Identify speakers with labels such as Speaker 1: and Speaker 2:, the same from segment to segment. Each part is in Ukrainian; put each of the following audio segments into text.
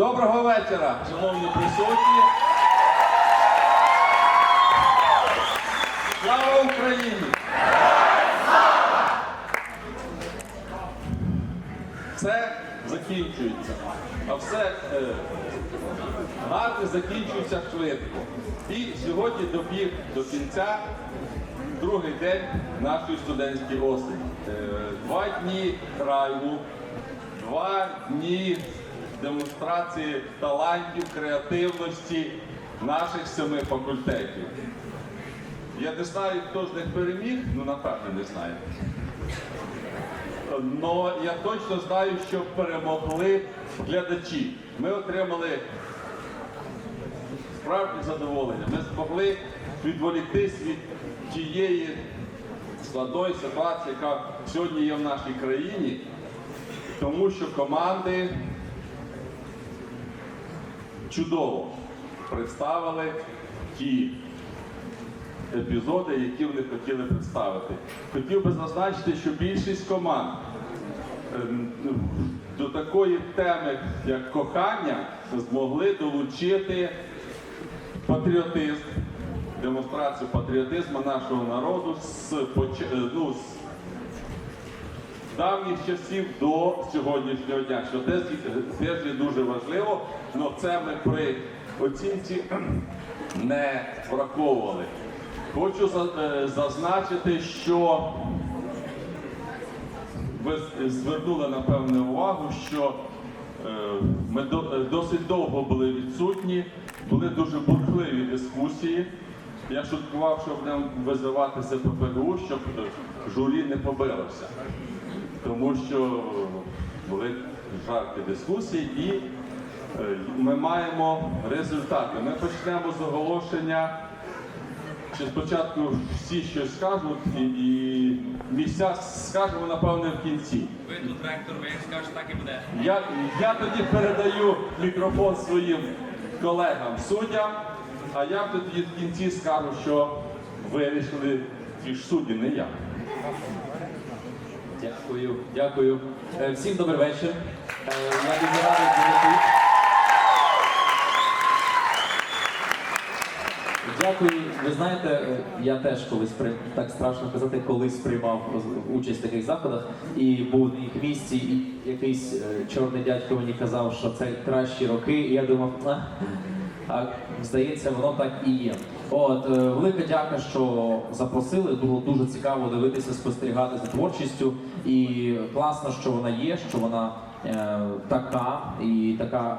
Speaker 1: Доброго вечора, шановні присутні. Слава Україні! Все закінчується, а все е, гарне закінчується швидко. І сьогодні добіг до кінця другий день нашої студентської осені. Е, два дні драйву, два дні демонстрації талантів, креативності наших семи факультетів. Я не знаю, хто з них переміг, ну напевно не знаю. Но я точно знаю, що перемогли глядачі. Ми отримали справді задоволення. Ми змогли відволіктись від тієї складної ситуації, яка сьогодні є в нашій країні, тому що команди чудово представили ті епізоди, які вони хотіли представити. Хотів би зазначити, що більшість команд ем, до такої теми, як кохання, змогли долучити патріотизм, демонстрацію патріотизму нашого народу з, ну, з давніх часів до сьогоднішнього дня, що теж, теж є дуже важливо, але це ми при оцінці не враховували. Хочу е, зазначити, що ви звернули напевне увагу, що е, ми е, досить довго були відсутні, були дуже бурхливі дискусії. Я шуткував, що будемо визивати ЗППГУ, щоб журі не побилося. Тому що були жаркі дискусії і е, ми маємо результати. Ми почнемо з оголошення. Чи спочатку всі щось скажуть і, і місця скажемо, напевне, в кінці.
Speaker 2: Ви тут ректор, ви скажете, так і буде.
Speaker 1: Я, я тоді передаю мікрофон своїм колегам суддям, а я тоді в кінці скажу, що вирішили ті ж судді, не я.
Speaker 3: Дякую, дякую. Е, Всім добрий вечір. Е, Я дуже радий бути тут. Дякую. Ви знаєте, е, я теж колись при так страшно казати, колись приймав участь в таких заходах і був на їх місці, і якийсь чорний дядько мені казав, що це кращі роки. І я думав, а здається, воно так і є. От е, велика дяка, що запросили. Було дуже цікаво дивитися, спостерігати за творчістю. І класно, що вона є, що вона е, така і така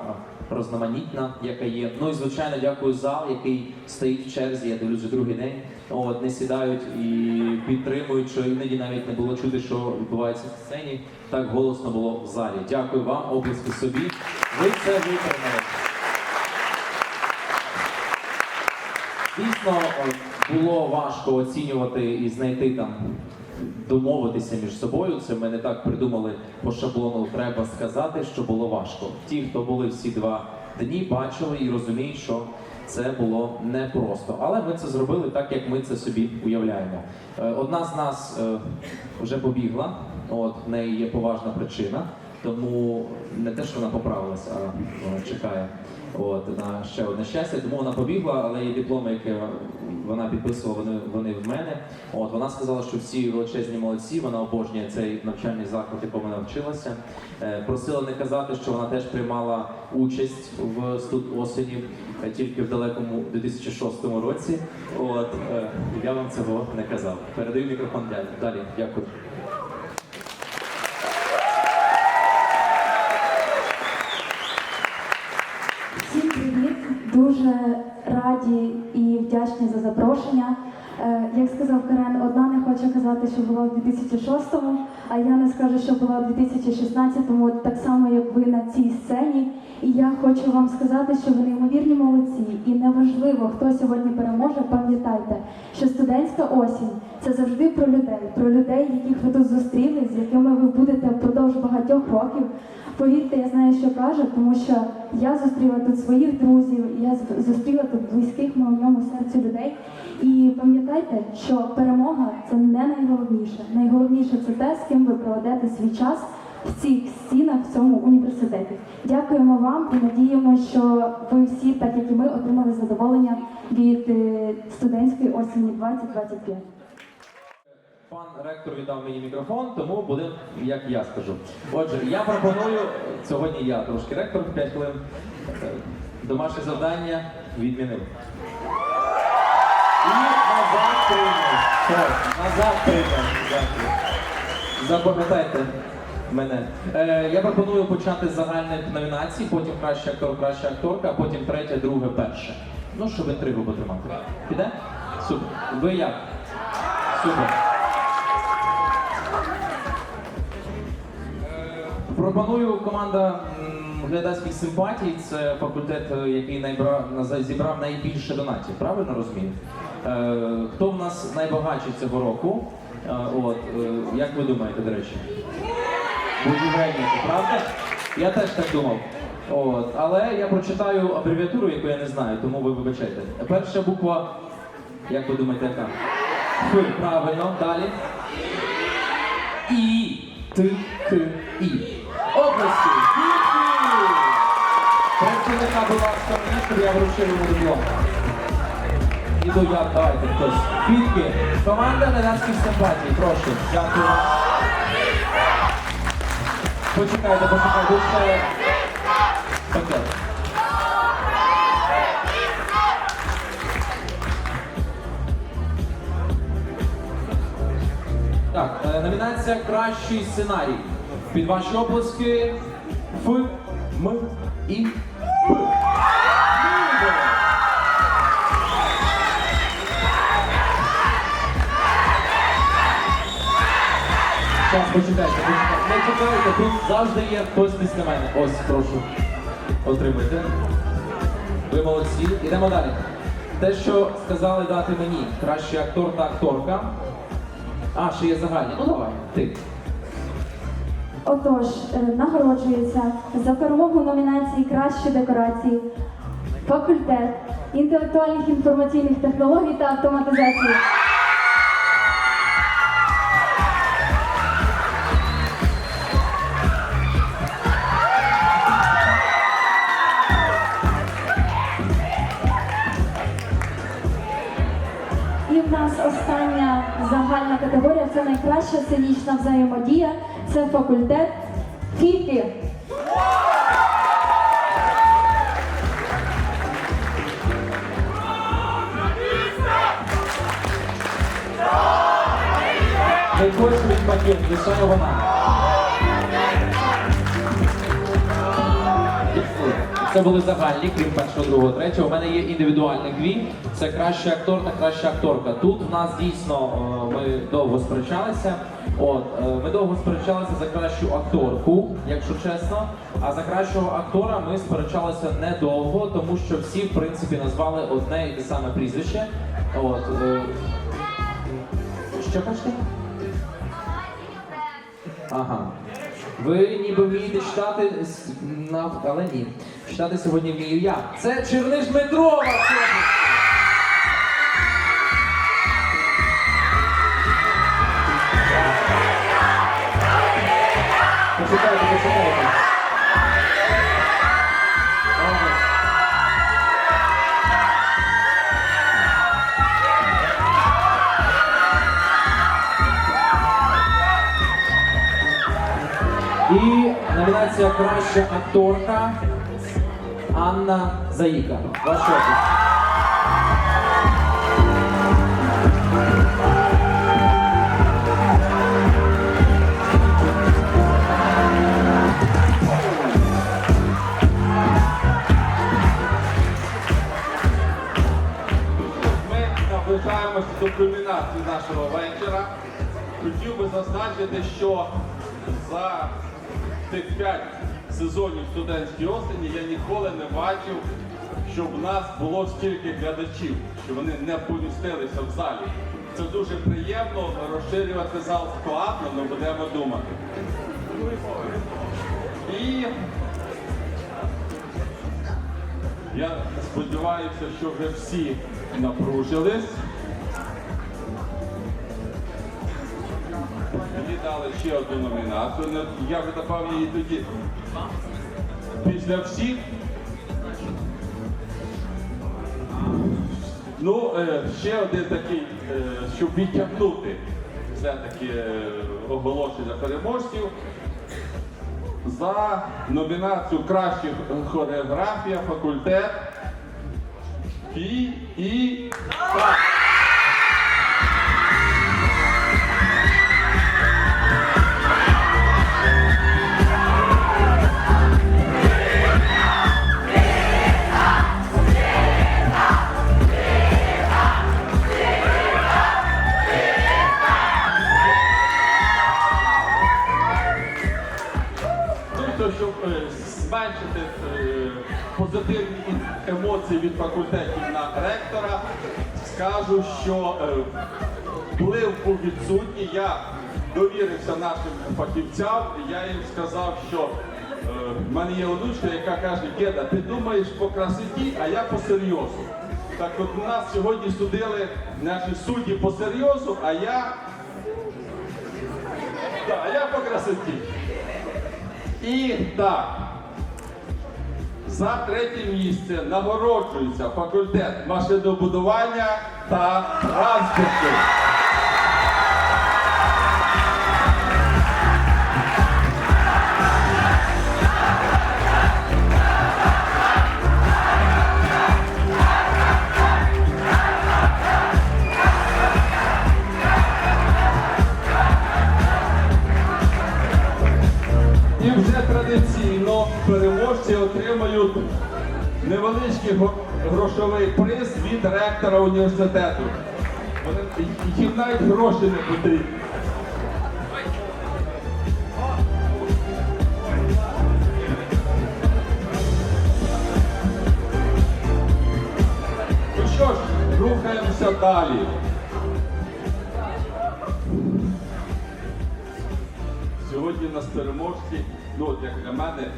Speaker 3: розноманітна, яка є. Ну і звичайно, дякую зал, який стоїть в черзі. Я дивлюсь вже другий день. От не сідають і підтримують, що іноді навіть не було чути, що відбувається в сцені. Так голосно було в залі. Дякую вам, облиски собі. Ви це витримали. Дійсно, е, було важко оцінювати і знайти там, домовитися між собою. Це ми не так придумали по шаблону. Треба сказати, що було важко. Ті, хто були всі два дні, бачили і розуміють, що це було непросто. Але ми це зробили так, як ми це собі уявляємо. Е, Одна з нас е, вже побігла, от в неї є поважна причина. Тому не те, що вона поправилась, а вона чекає от, на ще одне щастя. Тому вона побігла, але є дипломи, які вона підписувала, вони, вони в мене. От, вона сказала, що всі величезні молодці, вона обожнює цей навчальний заклад, якому вона вчилася. Е, просила не казати, що вона теж приймала участь в студ осені е, тільки в далекому 2006 році. От, е, я вам цього не казав. Передаю мікрофон. Далі, дякую.
Speaker 4: Хоче казати, що була в 2006-му, а я не скажу, що була в 2016-му, так само, як ви на цій сцені. І я хочу вам сказати, що ви неймовірні молодці. І неважливо, хто сьогодні переможе, пам'ятайте, що студентська осінь це завжди про людей, про людей, яких ви тут зустріли, Повірте, я знаю, що кажу, тому що я зустріла тут своїх друзів, я зустріла тут близьких моєму серцю людей. І пам'ятайте, що перемога це не найголовніше. Найголовніше це те, з ким ви проведете свій час в цих стінах в цьому університеті. Дякуємо вам і надіємо, що ви всі, так як і ми, отримали задоволення від е, студентської осені 2025.
Speaker 3: Пан ректор віддав мені мікрофон, тому буде як я скажу. Отже, я пропоную сьогодні я трошки ректор 5 хвилин. Е, Домашнє завдання відмінив. І назад прийняв. Назад прийняв. Запам'ятайте мене. Е, я пропоную почати з загальних номінацій, потім кращий актор, краща акторка, а потім третє, друге, перше. Ну, щоб інтригу потримати. Піде? Супер. Ви як? Супер. Пропоную команда глядацьких симпатій. Це факультет, е, який найбра... зібрав найбільше донатів. Правильно розумію? Е, хто в нас найбагатший цього року? Е, от, як ви думаєте, до речі? Будівельники, правда? Я теж так думав. От, але я прочитаю абревіатуру, яку я не знаю, тому ви вибачайте. Перша буква, як ви думаєте, яка? Ф, правильно, далі. І. Т, К, І. Області. Працівника, будь ласка, мені, я вручив йому диплом. Іду я, давайте хтось. Фітки. Команда глядацьких симпатій, прошу. Дякую. Почекайте, почекайте, ще пакет. Так, е, номінація Кращий сценарій. Під ваші оплески Ф, М і П. Міло. Так, почекайте, почекайте. Не чекайте, тут завжди є хтось після мене. Ось, прошу. Отримайте. Ви молодці. Ідемо далі. Те, що сказали дати мені, кращий актор та акторка. А, ще є загальні. Ну давай, ти.
Speaker 4: Отож, е, нагороджується за перемогу номінації Кращі декорації, факультет інтелектуальних інформаційних технологій та автоматизації. І в нас остання загальна категорія це найкраща сценічна взаємодія. Це факультет.
Speaker 3: Не від пакет, лише вона. Це були загальні, крім першого, другого, третього. У мене є індивідуальних дві. Це кращий актор та краща акторка. Тут в нас дійсно е, ми довго сперечалися. От е, ми довго сперечалися за кращу акторку, якщо чесно. А за кращого актора ми сперечалися недовго, тому що всі, в принципі, назвали одне і те саме прізвище. От е, що кажете? Ага. Ви ніби вмієте читати, але ні. Читати сьогодні вмію я. Це Черниш Дмитрова! І номінація Краща акторка Анна Заїка. Ваш опис.
Speaker 1: Ми наближаємося до кульмінацію нашого вечора. Хотів би зазначити, що за тих п'ять сезонів студентської осені я ніколи не бачив, щоб в нас було стільки глядачів, що вони не помістилися в залі. Це дуже приємно розширювати зал складно, але будемо думати. І я сподіваюся, що вже всі напружились. Мені дали ще одну номінацію. Я вже давав її тоді. Після всіх. Ну, е, ще один такий, е, щоб відтягнути все-таки е, оголошення переможців. За номінацію Краща хореографія, факультет і, і факультетів на ректора, скажу, що е, вплив був відсутній. Я довірився нашим фахівцям, я їм сказав, що е, в мене є онучка, яка каже, Геда, ти думаєш по красоті, а я по серйозу. Так от у нас сьогодні судили наші судді по серйозу, а я. Так, а я по красоті. І так, за третє місце нагороджується факультет машинобудування та транспорту. Невеличкий грошовий приз від ректора університету. Їм навіть гроші не потрібні. Ну що ж, рухаємося далі. Сьогодні нас переможці, ну як для мене,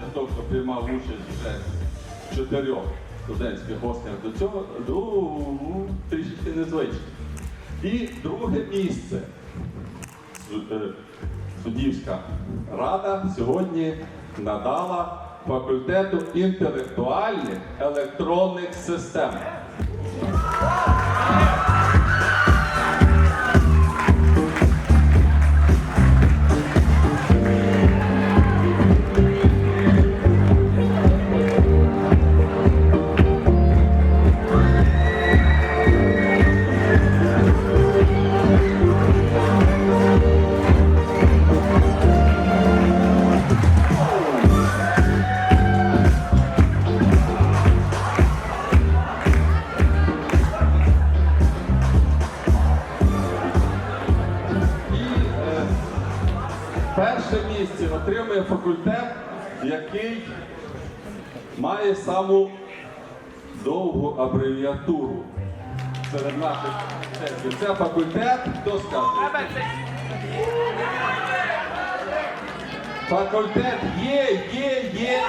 Speaker 1: для того, хто приймав участь вже в чотирьох студентських гостях до цього, ну, трішки незвично. І друге місце. Е, Суддівська рада сьогодні надала факультету інтелектуальних електронних систем. Перше місце отримує факультет, який має саму довгу абревіатуру серед наших факультетів. Це факультет, хто скаже? Факультет є, є, є.